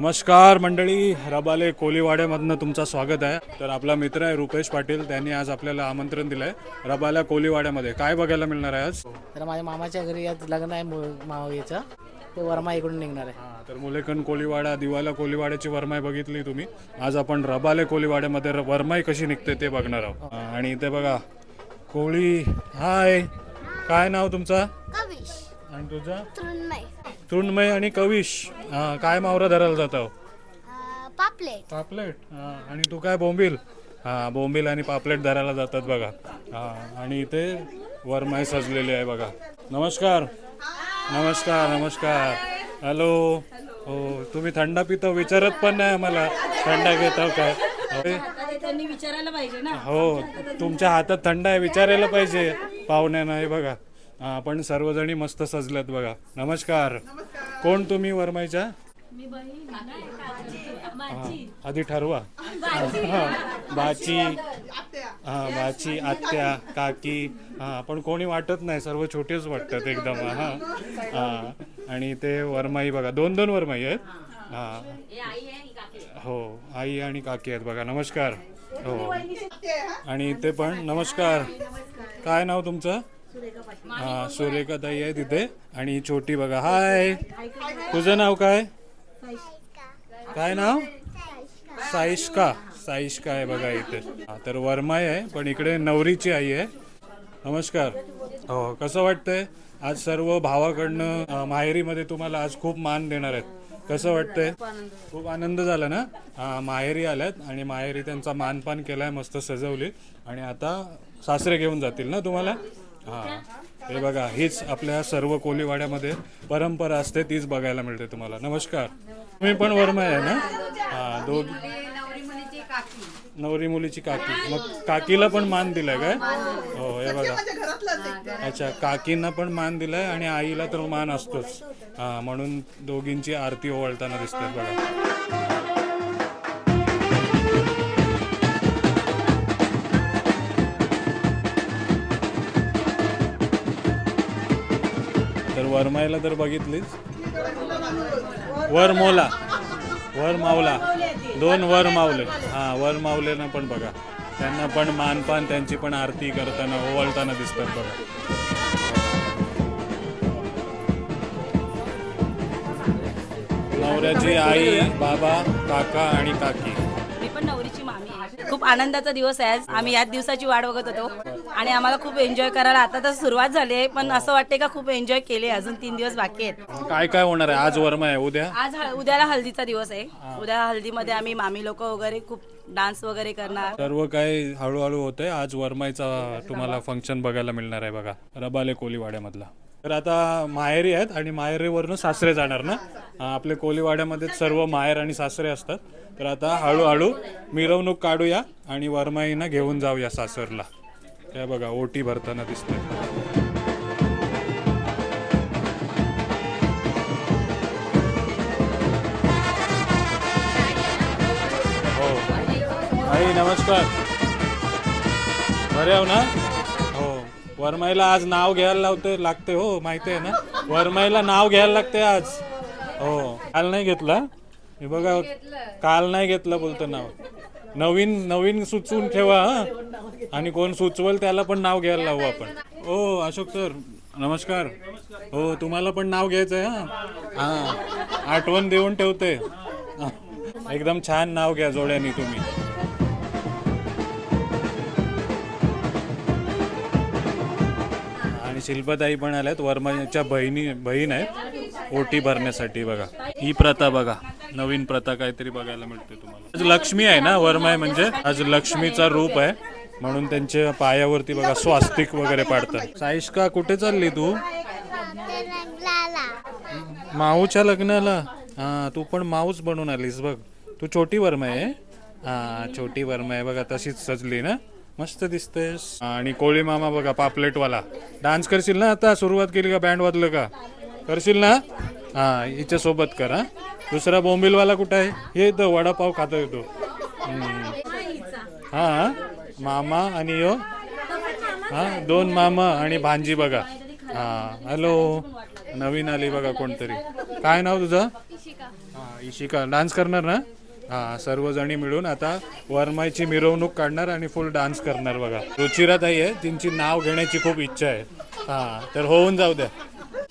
नमस्कार मंडळी रबाले कोलीवाड्यामधनं तुमचं स्वागत आहे. तर आपला मित्र आहे रुपेश पाटील त्यांनी आज आपल्याला आमंत्रण दिलं आहे रबाला कोलीवाड्यामध्ये. काय बघायला मिळणार आहे आज? तर माझ्या मामाच्या घरी आज लग्न आहे मु- मावळीचं. ते वर्मा इकडून निघणार आहे. हा, तर मुलेकन कोलीवाडा दिवाला कोलीवाड्याची वरमाई बघितली तुम्ही. आज आपण रबाले कोलीवाड्यामध्ये र- वरमाई कशी निघते ते बघणार आहोत. हा, आणि इथे बघा कोळी हाय काय नाव तुमचं? कविश. आणि तुझं? तृण्मय. तृणमय आणि कविश हा, काय मावरा धरायला जातो अं, पापलेट. पापलेट? हा, आणि तू काय बोंबील? हा बोंबील आणि पापलेट धरायला जातात बघा. हा आणि इथे वरमाई सजलेली आहे बघा. नमस्कार. नमस्कार नमस्कार. हॅलो. हो तुम्ही थंडा पितो विचारत पण नाही आम्हाला. थंडा घेता काय? त्यांनी विचारायला पाहिजे ना. हो तुमच्या हातात थंड आहे विचारायला पाहिजे. पाहुण्यांना हे बघा. हा, आपण सर्वजणी मस्त सजल्यात बघा. नमस्कार. कोण तुम्ही वरमाईच्या? हा, आधी ठरवा. हा, बाची. हा बाची आत्या काकी. हा पण कोणी वाटत नाही सर्व छोटेच वाटतात एकदम. हा हा. आणि ते वरमाई बघा दोन दोन वरमाई आहेत. हा. हो आई आणि काकी आहेत बघा. नमस्कार. हो. आणि इथे पण नमस्कार. काय नाव तुमचं? हा सुरेखा ताई आहे तिथे. आणि ही छोटी बघा. हाय. तुझं नाव काय? काय नाव? साईशका साईशका आहे बघा इथे. हा, तर वर्माई आहे पण इकडे नवरीची आई आहे. नमस्कार. हो कसं वाटतंय? आज सर्व भावाकडनं माहेरीमध्ये तुम्हाला आज खूप मान देणार आहेत. कसं वाटतंय? खूप आनंद झाला ना? हा माहेरी आल्यात आणि माहेरी त्यांचा मानपान केलाय मस्त सजवली. आणि आता सासरे घेऊन जातील ना तुम्हाला? हा. हे. बघा हीच आपल्या सर्व कोलीवाड्यामध्ये परंपरा असते तीच बघायला मिळते तुम्हाला. नमस्कार. तुम्ही पण वर्मा आहे ना? हा दोघ नवरी मुलीची काकी. मग काकीला पण मान दिलाय काय? हो हे बघा. अच्छा काकींना पण मान दिलाय आणि आईला तर मान असतोच. हा म्हणून दोघींची आरती ओवाळताना दिसतात बघा. वरमायला वरमाईला तर बघितलीच. वर मोला वर मावला दोन वर मावले हा वर मावलेना पण बघा. त्यांना पण मानपान त्यांची पण आरती करताना ओवाळताना दिसतात बघा. नवऱ्याची आई बाबा काका आणि काकी. मी पण नवरीची मामी आहे. खूप आनंदाचा दिवस आहे आज. आम्ही याच दिवसाची वाट बघत होतो. आणि आम्हाला खूप एन्जॉय करायला आता तर सुरुवात झाली आहे पण असं वाटते का खूप एन्जॉय केले अजून तीन दिवस बाकी आहेत. काय काय होणार आहे? आज वर्मा आहे उद्या? आज हळ- उद्याला हल्दीचा दिवस आहे. उद्या हल्दीमध्ये आम्ही मामी लोक वगैरे खूप डान्स वगैरे करणार. सर्व काही हळूहळू होतंय. आज वरमाईचा तुम्हाला फंक्शन बघायला मिळणार आहे बघा रबाले कोलीवाड्यामधला. तर आता माहेरी आहेत आणि माहेरीवरनं सासरे जाणार ना? हा, आपले कोलीवाड्यामध्ये सर्व माहेर आणि सासरे असतात. तर आता हळूहळू मिरवणूक काढूया आणि वरमाईना घेऊन जाऊया सासरला. हे बघा ओटी भरताना दिसते हो. आई नमस्कार. बरे ना? हो. वरमाईला आज नाव घ्यायला लावते लागते हो माहिती आहे ना? वरमाईला नाव घ्यायला लागते आज. हो. काल नाही घेतला? हे बघा काल नाही घेतलं बोलतो नाव. नवीन नवीन सुचवून ठेवा हा. आणि कोण सुचवल त्याला पण नाव घ्यायला लावू आपण. हो अशोक सर नमस्कार. हो तुम्हाला पण नाव घ्यायचं आहे हा. हा आठवण देऊन ठेवते. हा. एकदम छान नाव घ्या जोड्यानी तुम्ही. आणि शिल्पताई पण आल्यात वर्माच्या बहिणी बहीण आहेत ओटी भरण्यासाठी बघा. ही प्रथा बघा नवीन प्रथा काहीतरी बघायला मिळते तुम्हाला. आज लक्ष्मी आहे ना वरमाय म्हणजे? आज लक्ष्मीचा रूप आहे. म्हणून त्यांच्या पायावरती बघा स्वास्तिक वगैरे पाडतात. साईशका कुठे चालली तू? माऊच्या लग्नाला? हा तू पण माऊच बनून आलीस बघ. तू छोटी वर्मा आहे? हा छोटी वर्मा आहे बघा तशीच सजली ना? मस्त दिसतेस. आणि कोळी मामा बघा पापलेटवाला. डान्स करशील ना आता? सुरुवात केली का? बँड वाजलं का? करशील ना? हा हिच्या सोबत कर. हा दुसरा बोंबिलवाला कुठं आहे? हे इथं वडापाव खातो येतो. हा मामा आणि यो. हा दोन मामा आणि भांजी बघा. हा हॅलो. नवीन आली बघा कोणतरी. काय नाव तुझं? हा इशिका. डान्स करणार ना? हा सर्वजणी मिळून आता वरमाईची मिरवणूक काढणार आणि फुल डान्स करणार बघा. रुचिराताई आहे. त्यांची नाव घेण्याची खूप इच्छा आहे. हा तर होऊन जाऊ द्या.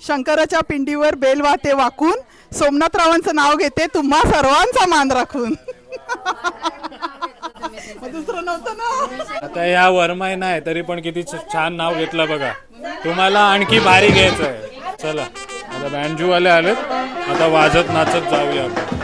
शंकराच्या पिंडीवर बेल वाहते वाकून सोमनाथरावांचं नाव घेते तुम्हा सर्वांचा मान राखून. दुसरं नव्हतं ना? आता या वरमाई नाही तरी पण किती छान नाव घेतलं बघा. तुम्हाला आणखी भारी घ्यायचं आहे. चला आता बँजूवाले आलेत. आता वाजत नाचत जाऊया आपण.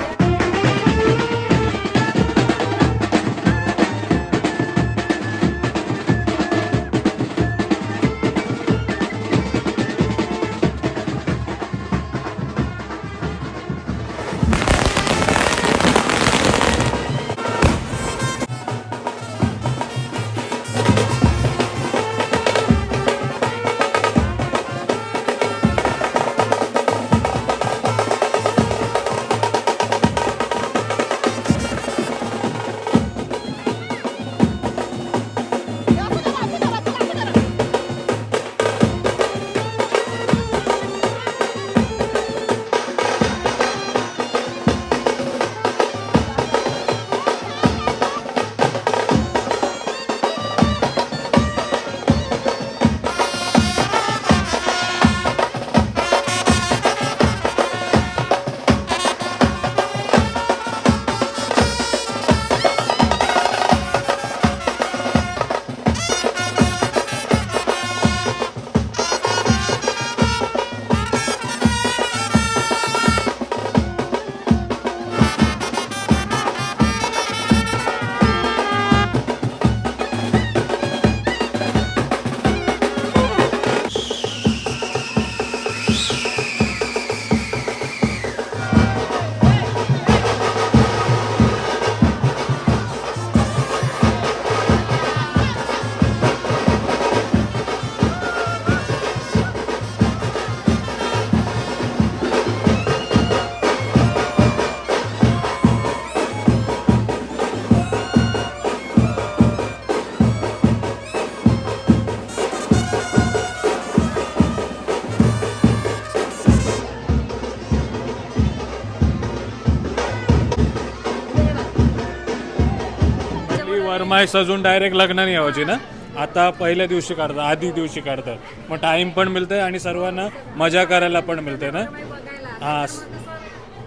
वरमाय सजून डायरेक्ट लग्नाने यावची ना आता पहिल्या दिवशी काढतात आधी दिवशी काढतात. मग टाइम पण मिळतंय आणि सर्वांना मजा करायला पण मिळते ना? हा.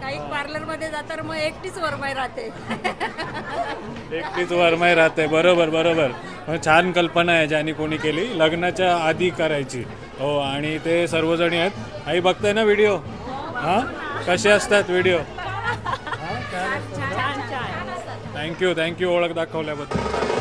काही पार्लरमध्ये जातात मग एकटीच वरमाई राहते. एकटीच वरमाई राहते. बरोबर बरोबर. मग छान कल्पना आहे ज्याने कोणी केली. लग्नाच्या आधी करायची. हो आणि ते सर्वजणी आहेत. आई बघताय ना व्हिडिओ हां? कसे असतात व्हिडिओ थँक्यू थँक्यू ओळख दाखवल्याबद्दल.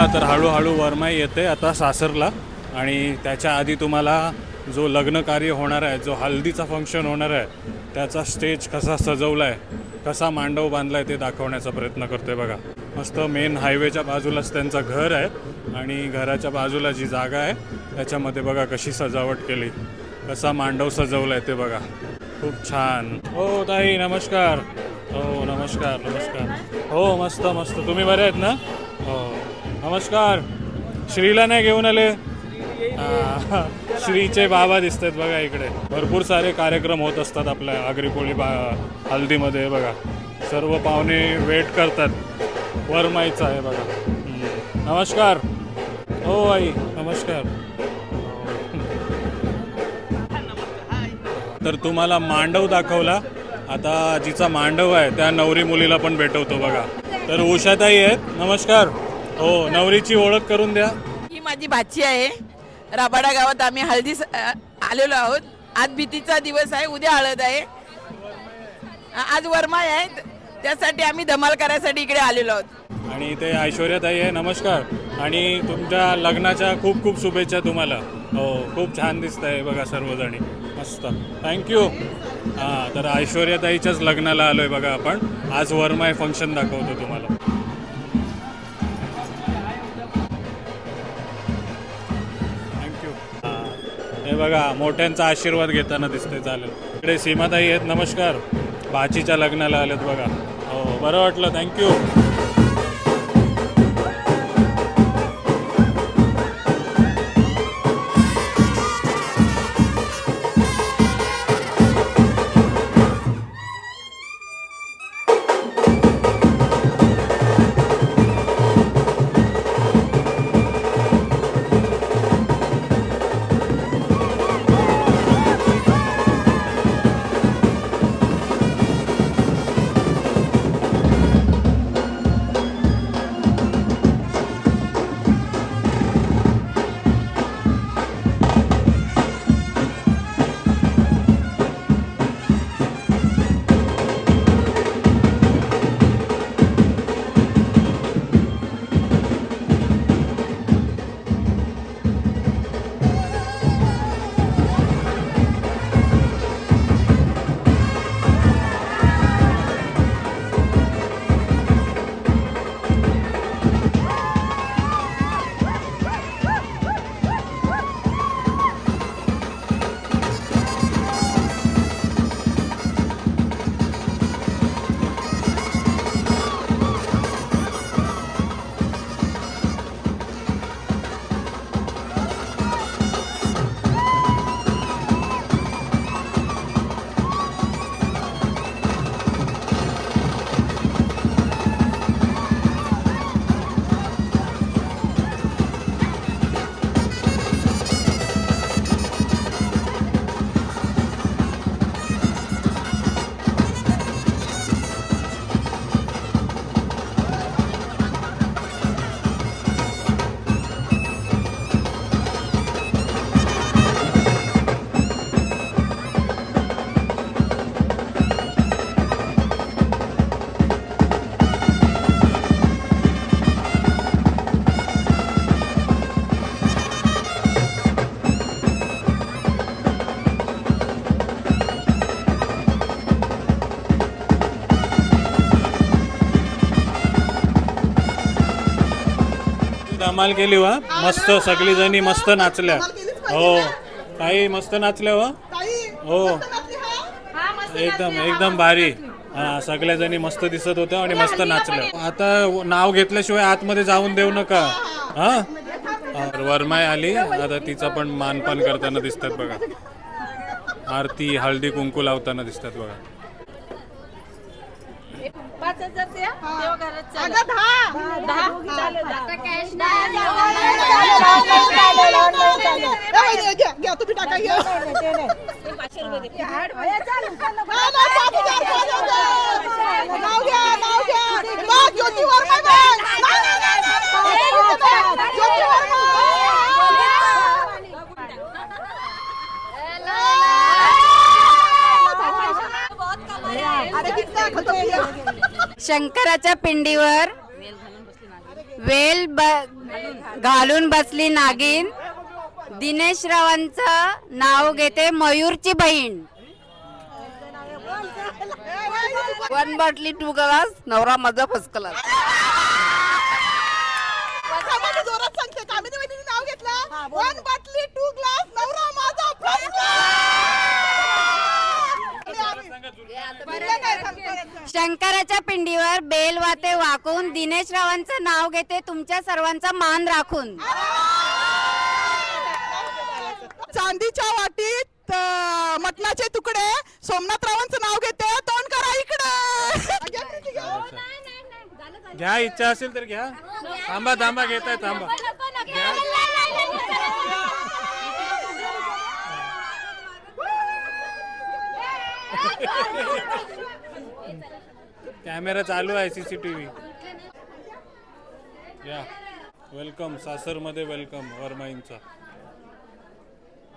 चला तर हळूहळू वरमाई येते आता सासरला. आणि त्याच्या आधी तुम्हाला जो लग्न कार्य होणार आहे जो हल्दीचा फंक्शन होणार आहे त्याचा स्टेज कसा सजवला आहे कसा मांडव बांधला आहे ते दाखवण्याचा प्रयत्न करतोय बघा. मस्त मेन हायवेच्या बाजूलाच त्यांचं घर आहे आणि घराच्या बाजूला जी जागा आहे त्याच्यामध्ये बघा कशी सजावट केली कसा मांडव सजवला आहे ते बघा. खूप छान. हो ताई नमस्कार. हो नमस्कार नमस्कार. हो मस्त मस्त. तुम्ही बरे आहेत ना? नमस्कार. श्रीला नाही घेऊन आले? हा, श्रीचे बाबा दिसतात बघा इकडे. भरपूर सारे कार्यक्रम होत असतात आपल्या आगरीकोळी बा हल्दीमध्ये बघा. सर्व पाहुणे वेट करतात. वरमाईचा आहे बघा. हम्म. नमस्कार. हो आई नमस्कार. तर तुम्हाला मांडव दाखवला. आता जिचा मांडव आहे. त्या नवरी मुलीला पण भेटवतो बघा. तर उषाताई आहेत. नमस्कार. हो नवरीची ओळख करून द्या. ही माझी भाची आहे. राबाडा गावात आम्ही हळदी आलेलो आहोत. आज भीतीचा दिवस आहे उद्या हळद आहे. आज वरमाय आहे. त्यासाठी आम्ही धमाल करायसाठी इकडे आलेलो आहोत. आणि इथे ऐश्वर्याताई आहे नमस्कार. आणि तुमच्या लग्नाच्या खूप खूप शुभेच्छा तुम्हाला. हो खूप छान दिसत आहे बघा सर्वजणी. मस्त. थँक्यू हां तर ऐश्वर्याताईच्याच लग्नाला आलो आहे बघा आपण. आज वरमाय फंक्शन दाखवतो तुम्हाला. हे बघा मोठ्यांचा आशीर्वाद घेताना दिसते चालेल. इकडे सीमाताई आहेत नमस्कार. भाचीच्या लग्नाला आलेत बघा. हो, हो बरं वाटलं. थँक्यू धमाल केली वा. मस्त सगळी जणी मस्त नाचल्या. हो. काही मस्त नाचल्या वा. हो. एकदम एकदम भारी. हा सगळ्या जणी मस्त दिसत होत्या आणि मस्त नाचल्या. आता नाव घेतल्याशिवाय आतमध्ये जाऊन देऊ नका. हा वर्माय आली. आता तिचा पण मानपान करताना दिसतात बघा. आरती हळदी कुंकू लावताना दिसतात बघा. घ्या तुम्ही टाका घ्या नाव घ्या नाव घ्या बघ, ज्योती वर्मा बघ. नाही, नाही, नाही, नाही, नाही. ज्योती वर्मा. अरे किती दाखवतो की? शंकराच्या पिंडीवर वेल ब- घालून बसली नागिन. दिनेश रावांचं नाव घेते मयूरची बहीण. वन बाटली टू ग्लास नवरा माझा फर्स्ट क्लास. कामाने जोरात सांगते कामिनी वहिनीने नाव घेतलं. वन बाटली टू ग्लास नवरा माझा first class. शंकराच्या पिंडीवर बेल वाते वाकून दिनेश रावांचं नाव घेते तुमच्या सर्वांचा मान राखून चांदीच्या वाटीत मटणाचे तुकडे सोमनाथरावांचं नाव घेते तोंड करा इकडे घ्या इच्छा असेल तर घ्या थांबा थांबा घेताय थांबा कॅमेरा चालू आहे सीसीटीव्ही या. वेलकम सासरमध्ये वेलकम वर्माईंचा.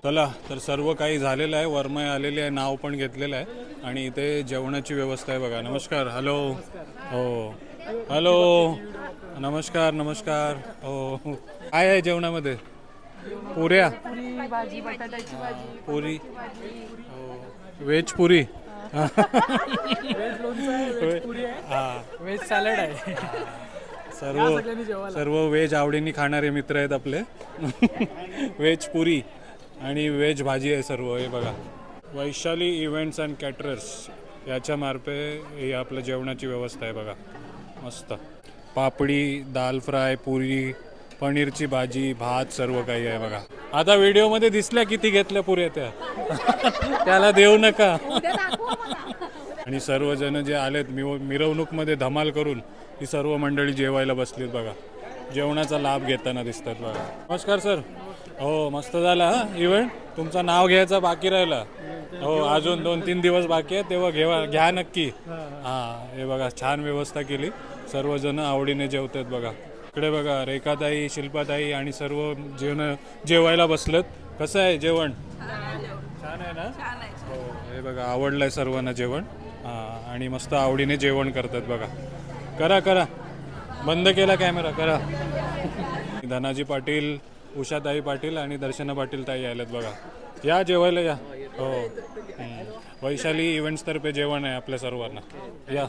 चला तर सर्व काही झालेलं आहे. वर्मा आलेली आहे नाव पण घेतलेलं आहे. आणि इथे जेवणाची व्यवस्था आहे बघा. नमस्कार. हॅलो हो. हॅलो नमस्कार नमस्कार. हो. काय आहे जेवणामध्ये? पुऱ्या? पुरी. व्हेज पुरी हा व्हेज सॅलड आहे. सर्व सर्व व्हेज आवडीने खाणारे मित्र आहेत आपले. व्हेज पुरी आणि व्हेज भाजी आहे सर्व हे बघा. वैशाली इव्हेंट्स अँड कॅटरर्स याच्यामार्फे ही आपलं जेवणाची व्यवस्था आहे बघा. मस्त. पापडी दाल फ्राय पुरी पनीरची भाजी भात सर्व काही आहे बघा. आता व्हिडिओमध्ये दिसल्या किती घेतल्या पुऱ्या त्या. त्याला देऊ नका. आणि सर्वजण जे आलेत मिव मिरवणूकमध्ये धमाल करून ही सर्व मंडळी जेवायला बसलीत बघा. जेवणाचा लाभ घेताना दिसतात बघा. नमस्कार सर. हो मस्त झाला हा इव्हेंट तुमचं नाव घ्यायचं बाकी राहिलं? हो अजून दोन तीन दिवस बाकी आहे तेव्हा घेवा घ्या नक्की. हां हे बघा छान व्यवस्था केली. सर्वजण आवडीने जेवतात बघा. इकडे बघा रेखाताई शिल्पाताई आणि सर्व जेवण जेवायला बसलेत. कसं आहे जेवण? छान आहे ना? हो हे बघा आवडलंय सर्वांना जेवण. हां आणि मस्त आवडीने जेवण करतात बघा. करा करा. बंद केला कॅमेरा करा. धनाजी पाटील उषाताई पाटील आणि दर्शना पाटील ताई आलेत बघा. या जेवायला या. हो. वैशाली इव्हेंट्सतर्फे जेवण आहे आपल्या सर्वांना. या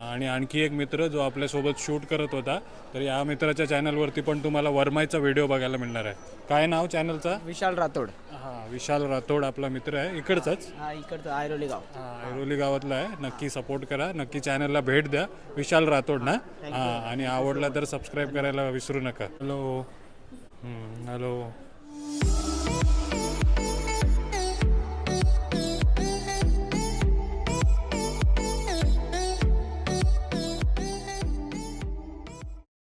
आणि आणखी एक मित्र जो आपल्यासोबत शूट करत होता तर या मित्राच्या चॅनलवरती पण तुम्हाला वर्माईचा व्हिडिओ बघायला मिळणार आहे. काय नाव चॅनलचा विशाल राठोड. हां विशाल राठोड आपला मित्र आहे. इकडचाच? हा इकडचं आयरोली गाव. हां ऐरोली गावातला आहे. नक्की सपोर्ट करा. नक्की चॅनलला भेट द्या. विशाल राठोड ना? हां आणि आवडला तर सबस्क्राईब करायला विसरू नका. Hello hello